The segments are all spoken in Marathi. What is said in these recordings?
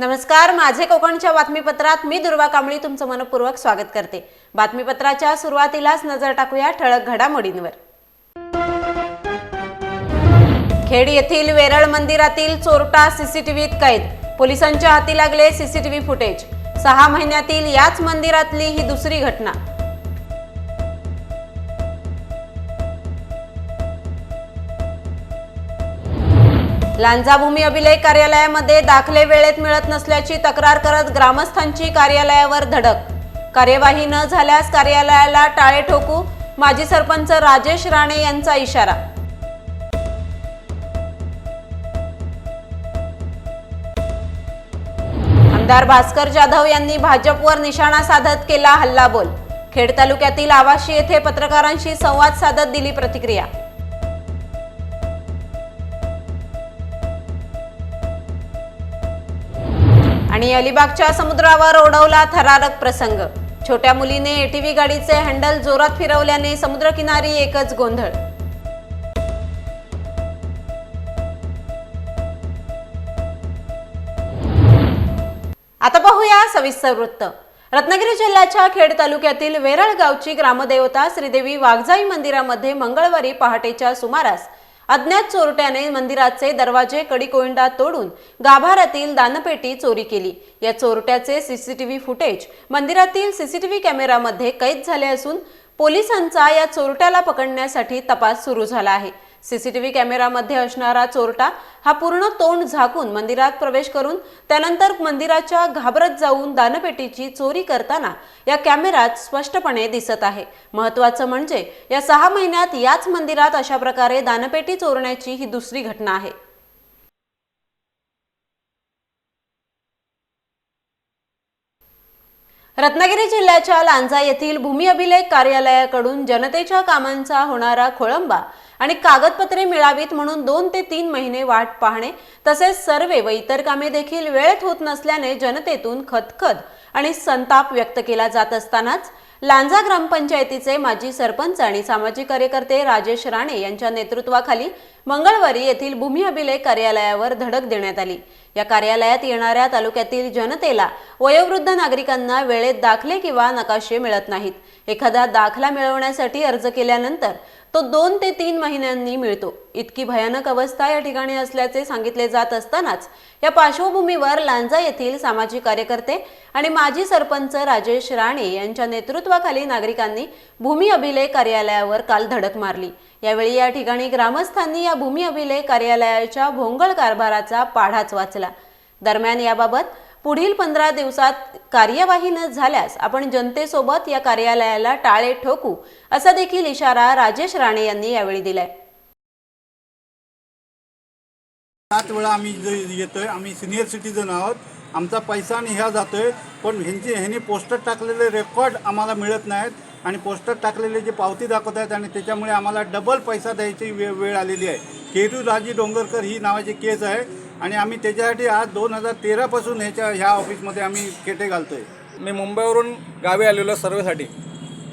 नमस्कार माझे कोकणच्या बातमीपत्रात मी दुर्वा कांबळी तुमचं मनपूर्वक स्वागत करते. बातमीपत्राच्या सुरुवातीलाच नजर टाकूया ठळक घडामोडींवर. खेड येथील वेरळ मंदिरातील चोरटा सीसीटीव्हीत कैद. पोलिसांच्या हाती लागले सीसीटीव्ही फुटेज. सहा महिन्यातील याच मंदिरातली ही दुसरी घटना. लांजाभूमी अभिलेख कार्यालयामध्ये दाखले वेळेत मिळत नसल्याची तक्रार करत ग्रामस्थांची कार्यालयावर धडक. कार्यवाही न झाल्यास कार्यालयाला टाळे ठोकू माजी सरपंच राजेश राणे यांचा इशारा. आमदार भास्कर जाधव यांनी भाजपवर निशाणा साधत केला हल्लाबोल. खेड तालुक्यातील आवाशी येथे पत्रकारांशी संवाद साधत दिली प्रतिक्रिया. आणि अलिबागच्या समुद्रावर ओढवला थरारक प्रसंग. छोट्या मुलीने एटीव्ही गाडीचे हँडल जोरात फिरवल्याने समुद्रकिनारी एकच गोंधळ. आता पाहूया सविस्तर वृत्त. रत्नागिरी जिल्ह्याच्या खेड तालुक्यातील वेरळ गावची ग्रामदेवता श्रीदेवी वाघजाई मंदिरामध्ये मंगळवारी पहाटेच्या सुमारास अज्ञात चोरट्याने मंदिराचे दरवाजे कडीकोंडा तोडून गाभाऱ्यातील दानपेटी चोरी केली. या चोरट्याचे सीसीटीव्ही फुटेज मंदिरातील सीसीटीव्ही कॅमेरामध्ये कैद झाले असून पोलिसांचा या चोरट्याला पकडण्यासाठी तपास सुरू झाला आहे. सीसीटीव्ही कॅमेरामध्ये असणारा चोरटा हा पूर्ण तोंड झाकून मंदिरात प्रवेश करून त्यानंतर मंदिराच्या घाबरत जाऊन दानपेटीची चोरी करताना या कॅमेरात स्पष्टपणे दिसत आहे. महत्वाचं म्हणजे या सहा महिन्यात याच मंदिरात अशा प्रकारे दानपेटी चोरण्याची ही दुसरी घटना आहे. रत्नागिरी जिल्ह्याच्या लांजा येथील भूमी अभिलेख कार्यालयाकडून जनतेच्या कामांचा होणारा खोळंबा आणि कागदपत्रे मिळावीत म्हणून दोन ते तीन महिने वाट पाहणे तसेच सर्वे व इतर कामे देखील वेळेत होत नसल्याने जनतेतून खतखत आणि संताप व्यक्त केला जात असतानाच लांजा ग्रामपंचायतीचे माजी सरपंच आणि सामाजिक कार्यकर्ते राजेश राणे यांच्या नेतृत्वाखाली मंगळवारी येथील भूमी अभिलेख कार्यालयावर धडक देण्यात आली. या कार्यालयात येणाऱ्या तालुक्यातील जनतेला वयोवृद्ध नागरिकांना वेळेत दाखले किंवा नकाशे मिळत नाहीत. एखादा दाखला मिळवण्यासाठी अर्ज केल्यानंतर तो दोन ते तीन महिन्यांनी मिळतो. इतकी भयानक अवस्था या ठिकाणी असल्याचे सांगितले जात असतानाच या पार्श्वभूमीवर लांजा येथील सामाजिक कार्यकर्ते आणि माजी सरपंच राजेश राणे यांच्या नेतृत्वाखाली नागरिकांनी भूमी अभिलेख कार्यालयावर काल धडक मारली. यावेळी या ठिकाणी ग्रामस्थांनी या भूमी अभिलेख कार्यालयाच्या भोंगळ कारभाराचा पाढाच वाचला. दरम्यान याबाबत पुढील पंधरा दिवसात कार्यवाही न झाल्यास आपण जनतेसोबत या कार्यालयाला टाळे ठोकू असा देखील इशारा राजेश राणे यांनी यावेळी दिलाय. सात वेळा आम्ही येतोय. आम्ही सिनियर सिटीजन आहोत. आमचा पैसा आणि ह्या जातोय. पण ह्यांची ह्यांनी पोस्टर टाकलेले रेकॉर्ड आम्हाला मिळत नाहीत. आणि पोस्टर टाकलेले जे पावती दाखवत आहेत आणि त्याच्यामुळे आम्हाला डबल पैसा द्यायची वे वेळ आलेली आहे. केरू राजी डोंगरकर ही नावाची केस आहे. आणि आम्ही त्याच्यासाठी आज दोन हजार तेरापासून ह्याच्या ह्या ऑफिसमध्ये आम्ही केटे आहे मी मुंबईवरून गावी आलेलो सर्वेसाठी.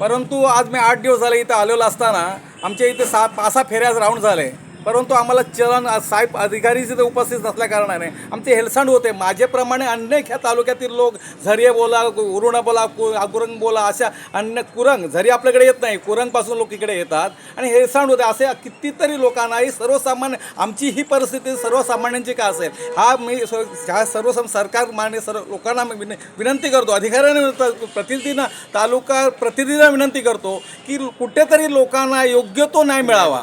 परंतु आज मी आठ दिवस झाले इथं आलेलो असताना आमच्या इथे सहा पाच सहा फेऱ्या राऊंड झाले परंतु आम्हाला चलन साहेब अधिकारी तिथे उपस्थित नसल्या कारणाने आमचे हेलसांड होते. माझ्याप्रमाणे अनेक ह्या तालुक्यातील लोक झरिये बोला उरुणा बोला कु कुरंग बोला अशा अन्य कुरंग झरी आपल्याकडे येत नाही. कुरंगपासून लोक इकडे येतात. आणि हेळसांड होते. असे कितीतरी लोकांना ही सर्वसामान्य आमची ही परिस्थिती सर्वसामान्यांची का असेल? हा मी ह्या सर्व सरकार मान्य सर्व लोकांना मी विन विनंती करतो. अधिकाऱ्यांना विनंती- प्रतिनिधींना तालुका प्रतिनिधींना विनंती करतो की कुठेतरी लोकांना योग्य तो न्याय मिळावा.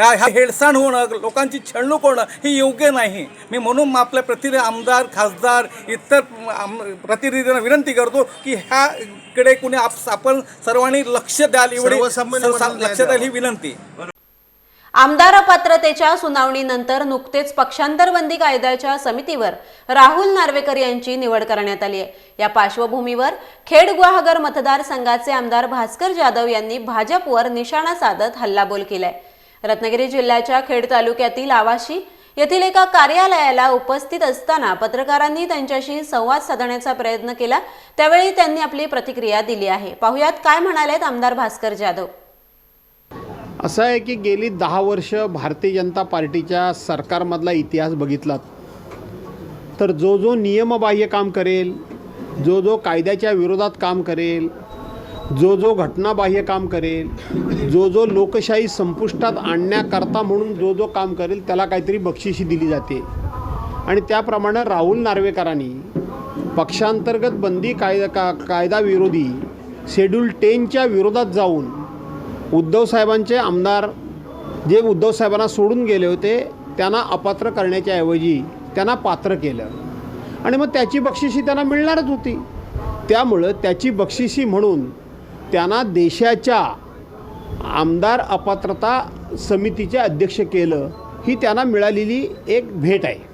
ह्या ह्या हेळसांड होणं लोकांची छळणूक होणं हे योग्य नाही. मी म्हणून आपल्या प्रतिनिधी आमदार खासदार इतर आम- प्रतिनिधींना विनंती करतो की ह्याकडे कुणी आप- आपण सर्वांनी लक्ष द्याल एवढी लक्ष द्याल ही विनंती. आमदार अपात्रतेच्या सुनावणीनंतर नुकतेच पक्षांतरबंदी कायद्याच्या समितीवर राहुल नार्वेकर यांची निवड करण्यात आली आहे. या पार्श्वभूमीवर खेड गुहागर मतदारसंघाचे आमदार भास्कर जाधव यांनी भाजपवर निशाणा साधत हल्लाबोल केलाय. रत्नागिरी जिल्ह्याच्या खेड तालुक्यातील आवाशी येथील एका कार्यालयाला उपस्थित असताना पत्रकारांनी त्यांच्याशी संवाद साधण्याचा प्रयत्न केला. त्यावेळी त्यांनी आपली प्रतिक्रिया दिली आहे. पाहुयात काय म्हणालेत आमदार भास्कर जाधव. असं आहे की गेली दहा वर्ष भारतीय जनता पार्टीच्या सरकारमधला इतिहास बघितलात. तर जो जो नियमबाह्य काम करेल जो जो कायद्याच्या विरोधात काम करेल जो जो घटनाबाह्य काम करेल जो जो लोकशाही संपुष्टात आणण्याकरता म्हणून जो जो काम करेल त्याला काहीतरी बक्षिशी दिली जाते. आणि त्याप्रमाणे राहुल नार्वेकरांनी पक्षांतर्गत बंदी कायदा का कायदाविरोधी शेड्यूल टेनच्या विरोधात जाऊन उद्धव साहेबांचे आमदार जे उद्धव साहेबांना सोडून गेले होते त्यांना अपात्र करण्याच्या ऐवजी त्यांना पात्र केलं. आणि मग त्याची बक्षिशी त्यांना मिळणारच होती. त्यामुळं त्याची बक्षिशी म्हणून त्यांना देशाच्या आमदार अपात्रता समितीचे अध्यक्ष केलं ही त्यांना मिळालेली एक भेट आहे.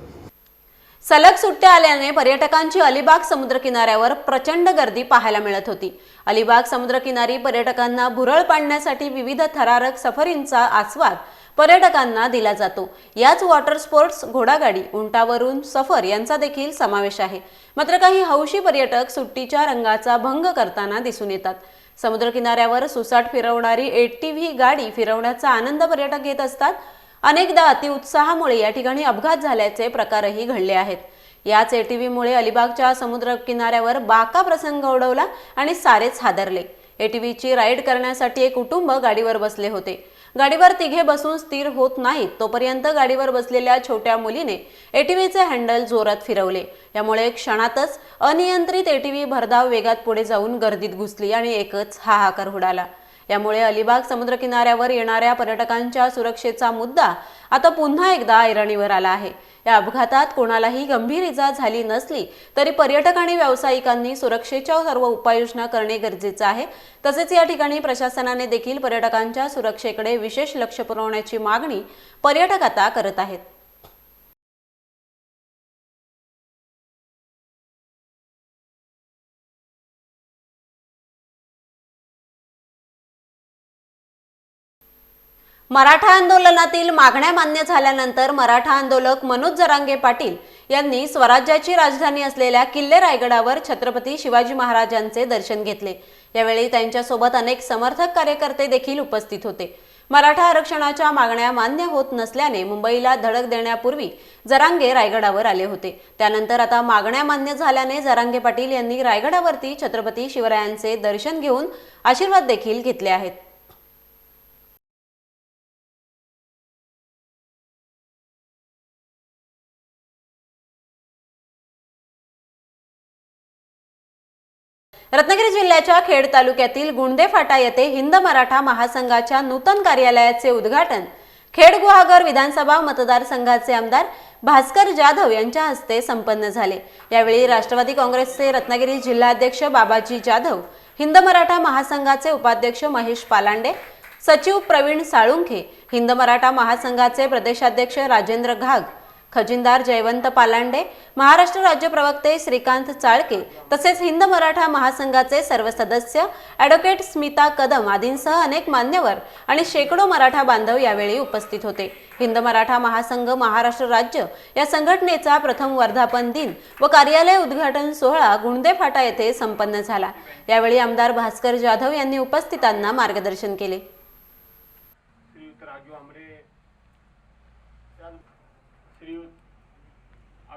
सलग सुट्ट्या आल्याने पर्यटकांची अलिबाग समुद्रकिनाऱ्यावर प्रचंड गर्दी पाहायला मिळत होती. अलिबाग समुद्रकिनारी पर्यटकांना भुरळ पाडण्यासाठी विविध थरारक सफरींचा आस्वाद पर्यटकांना दिला जातो. याच वॉटर स्पोर्ट्स घोडागाडी उंटावरून सफर यांचा देखील समावेश आहे. मात्र काही हौशी पर्यटक सुट्टीच्या रंगाचा भंग करताना दिसून येतात. समुद्रकिनाऱ्यावर सुसाट फिरवणारी एटीव्ही गाडी फिरवण्याचा आनंद पर्यटक घेत असतात. अनेकदा अतिउत्साहामुळे या ठिकाणी अपघात झाल्याचे प्रकारही घडले आहेत. याच एटीव्हीमुळे अलिबागच्या समुद्र किनाऱ्यावर बाका प्रसंग ओढवला आणि सारेच हादरले. एटीव्हीची राईड करण्यासाठी एक कुटुंब गाडीवर बसले होते. गाडीवर तिघे बसून स्थिर होत नाहीत तोपर्यंत गाडीवर बसलेल्या छोट्या मुलीने एटीव्हीचे हँडल जोरात फिरवले. यामुळे क्षणातच अनियंत्रित एटीव्ही भरधाव वेगात पुढे जाऊन गर्दीत घुसली आणि एकच हाहाकार उडाला. यामुळे अलिबाग समुद्रकिनाऱ्यावर येणाऱ्या पर्यटकांच्या सुरक्षेचा मुद्दा आता पुन्हा एकदा ऐरणीवर आला आहे. या अपघातात कोणालाही गंभीर इजा झाली नसली तरी पर्यटक आणि व्यावसायिकांनी सुरक्षेच्या सर्व उपाययोजना करणे गरजेचं आहे. तसेच या ठिकाणी प्रशासनाने देखील पर्यटकांच्या सुरक्षेकडे विशेष लक्ष पुरवण्याची मागणी पर्यटक आता करत आहेत. मराठा आंदोलनातील मागण्या मान्य झाल्यानंतर मराठा आंदोलक मनोज जरांगे पाटील यांनी स्वराज्याची राजधानी असलेल्या किल्ले रायगडावर छत्रपती शिवाजी महाराजांचे दर्शन घेतले. यावेळी त्यांच्यासोबत अनेक समर्थक कार्यकर्ते देखील उपस्थित होते. मराठा आरक्षणाच्या मागण्या मान्य होत नसल्याने मुंबईला धडक देण्यापूर्वी जरांगे रायगडावर आले होते. त्यानंतर आता मागण्या मान्य झाल्याने जरांगे पाटील यांनी रायगडावरती छत्रपती शिवरायांचे दर्शन घेऊन आशीर्वाद देखील घेतले आहेत. रत्नागिरी जिल्ह्याच्या खेड तालुक्यातील गुंडे फाटा येथे हिंद मराठा महासंघाच्या नूतन कार्यालयाचे उद्घाटन. खेड गुहागर विधानसभा मतदारसंघाचे आमदार भास्कर जाधव यांच्या हस्ते संपन्न झाले. यावेळी राष्ट्रवादी काँग्रेसचे रत्नागिरी जिल्हाध्यक्ष बाबाजी जाधव हिंद मराठा महासंघाचे उपाध्यक्ष महेश पालांडे सचिव प्रवीण साळुंखे हिंद मराठा महासंघाचे प्रदेशाध्यक्ष राजेंद्र घाग खजिनदार जयवंत पालांडे महाराष्ट्र राज्य प्रवक्ते श्रीकांत चाळके तसेच हिंद मराठा महासंघाचे सर्व सदस्य ॲडव्होकेट स्मिता कदम आदींसह अनेक मान्यवर आणि शेकडो मराठा बांधव यावेळी उपस्थित होते. हिंद मराठा महासंघ महाराष्ट्र राज्य या संघटनेचा प्रथम वर्धापन दिन व कार्यालय उद्घाटन सोहळा गुंडे फाटा येथे संपन्न झाला. यावेळी आमदार भास्कर जाधव यांनी उपस्थितांना मार्गदर्शन केले.